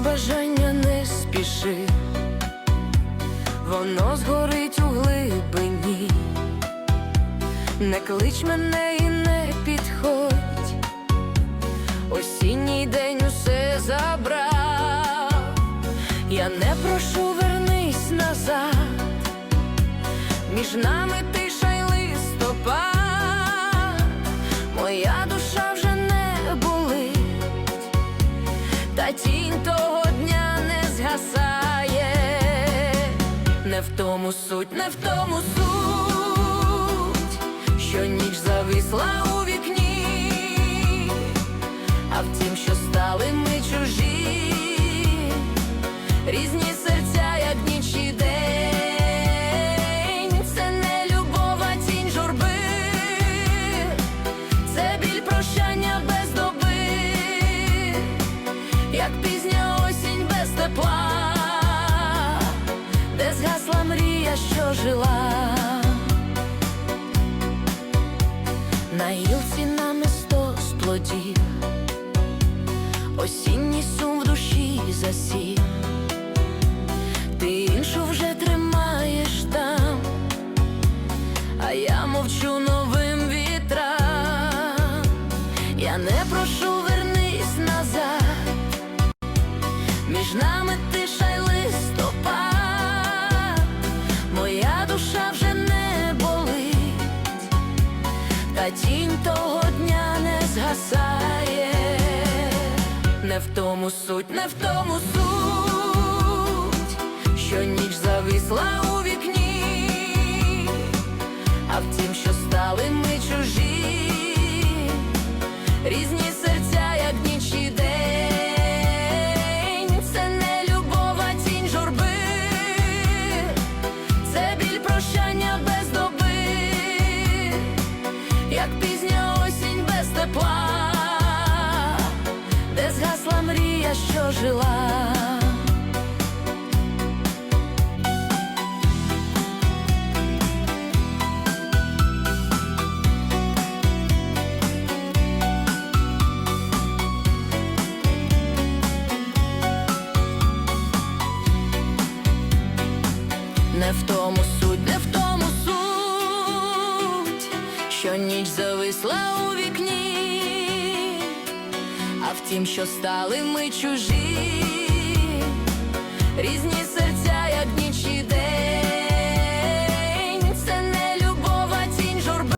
бажання не спіши, воно згорить у глибині, не клич мене і не підходь, осінній день усе забрав, я не прошу, вернись назад, між нами тиша не в тому суть, не в тому суть, що ніч зависла у вікні, а в тім, що стали осінній сум в душі засів, ти іншу вже тримаєш там, а я мовчу новим вітрам, я не прошу вернись назад. Між нами тиша в тому суть, не в тому суть, що ніч зависла у вікні, а в тім, що стали ми чужі, різні серця, як ніч день, це не любов, тінь журби, це біль прощання без доби, як пізня мрія, що жила. Не в тому суть, не в тому суть, що ніч зависла у а в тім, що стали ми чужі, різні.